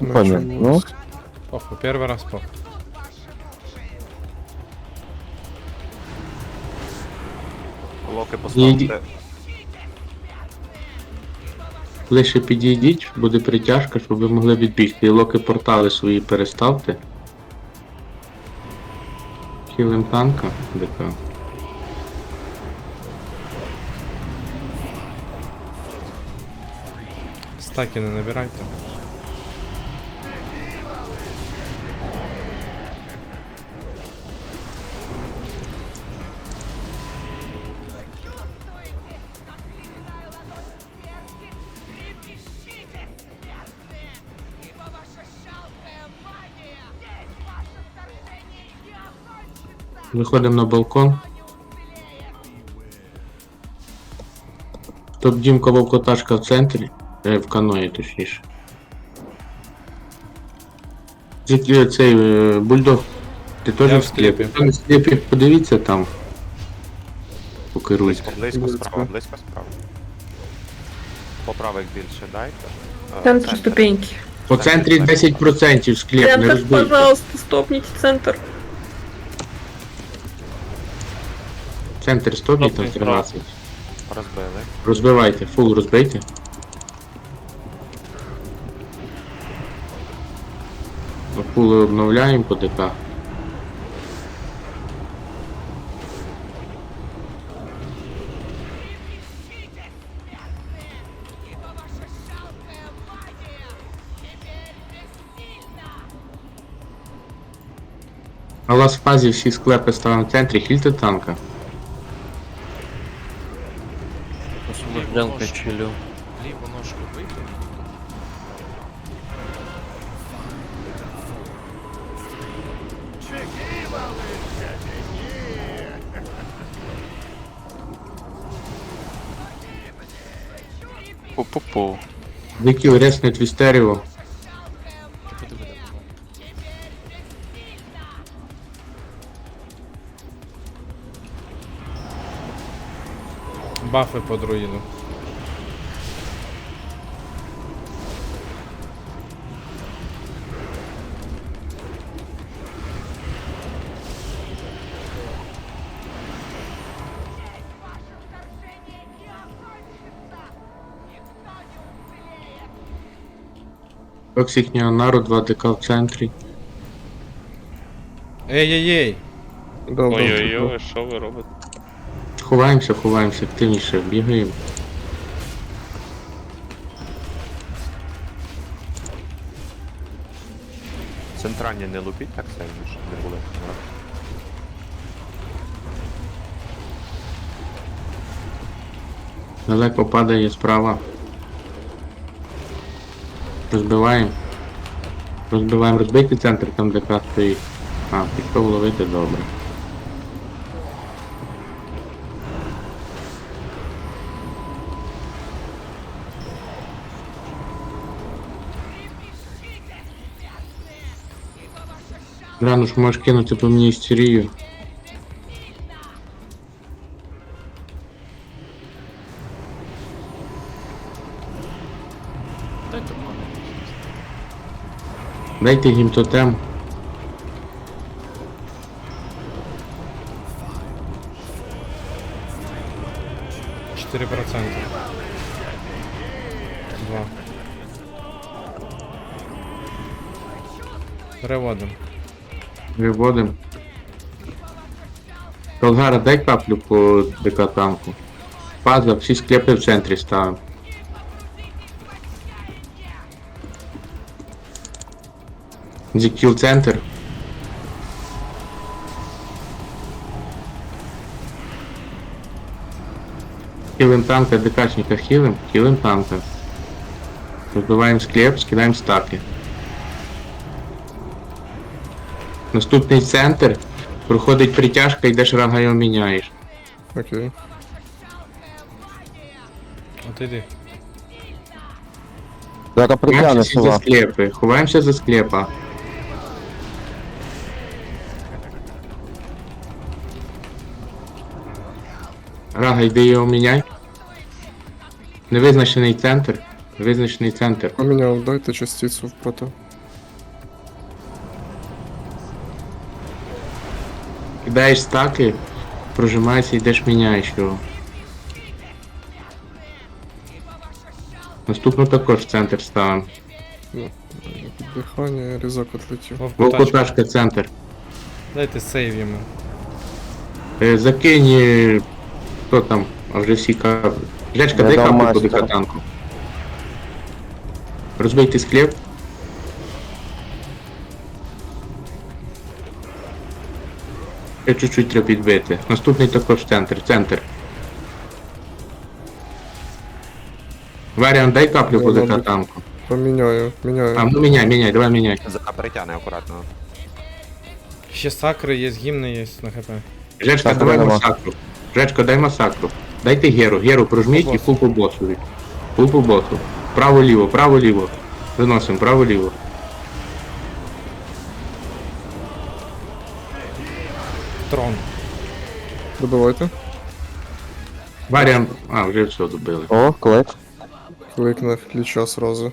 Понял. Ну, Похуй, первый раз похуй. Локи поставте. Лише підійдіть, буде притяжка, щоб ви могли відбігти. І локи портали свої переставте. Хілим танка, ДК. Стаки не набирайте. Виходимо на балкон. Не уцелеет! Тут Дімка Вовкоташка в центрі. Е, в каної, точніше. Зі- Цей е, бульдог. Ти теж Я в в склепі? склепі. Хто не в склепі, подивіться там. Покеруйте. Близько, близько справа, близько справа. Поправок більше дайте. Е, Центр центр. ступеньки. По центрі 10% склеп, не Центр, розбийте. пожалуйста, стопните центр. Центр 100 там 13. Розбили. Розбивайте, фул розбийте. Фули обновляємо по ДК. У вас в фазі всі склепи ставимо в центрі, хільте танка. Освобожденка чилю. Ліву ножку вийти. Пу-пу-пу. Дикіл реснуть вістеріо. Бафи по друїду. Уцелеет! Токсик Неонару, 2 ДК в центрі. Ей-ей-ей! Ой-ой-ой, що ви робите? Ховаємося, ховаємося, активніше, бігаємо. Центральні не лупіть так сильно, щоб не були. Далеко падає справа. Розбиваємо. Розбиваємо, розбийте центр, там ДК стоїть. А, пішов ловити добре. Рано ж можеш кинути по мені істерію. Дайте їм тотем. Чотири проценти. Два. Переводим. Виводим. Колгара, дай каплю по ДК танку. Фаза, всі склепи в центрі ставимо. Зікіл центр. Хілим танка, ДКшника хілим, хілим танка. Розбиваємо склеп, скидаємо стаки. Наступний центр. Проходить притяжка, йдеш рага його міняєш. Окей. От іди. Зараз притягне Ховаємося за сова. склепи. Ховаємося за склепа. Рага, йди його міняй. Невизначений центр. Невизначений центр. Поміняв, дайте частицю в проти. Кидаєш стаки, прожимаєшся, йдеш міняєш його. Наступну також в центр ставимо. Дихання, різок отлетів. Волкоташка центр. Дайте сейв йому. Е, Закинь. е, Хто там? А вже всі капли. Жечка, Я дай дам каплю по мастера. декатанку. Розбийте склеп. Ще чуть-чуть треба підбити. Наступний також центр, центр. Варіант, дай каплю Я по мабуть. декатанку. Поміняю, міняю. А, ну міняй, міняй, давай міняй. За притягни акуратно. Ще сакри є, гімни є на хп. Жечка, давай давай. масакру. Жечка, дай масакру. Дайте геру, геру прожміть і фул по босу. Фул по босу. Право-ліво, право-ліво. Виносимо, право-ліво. Трон. Добивайте. Варіант. А, вже все добили. О, клик. Клик на ліча сразу.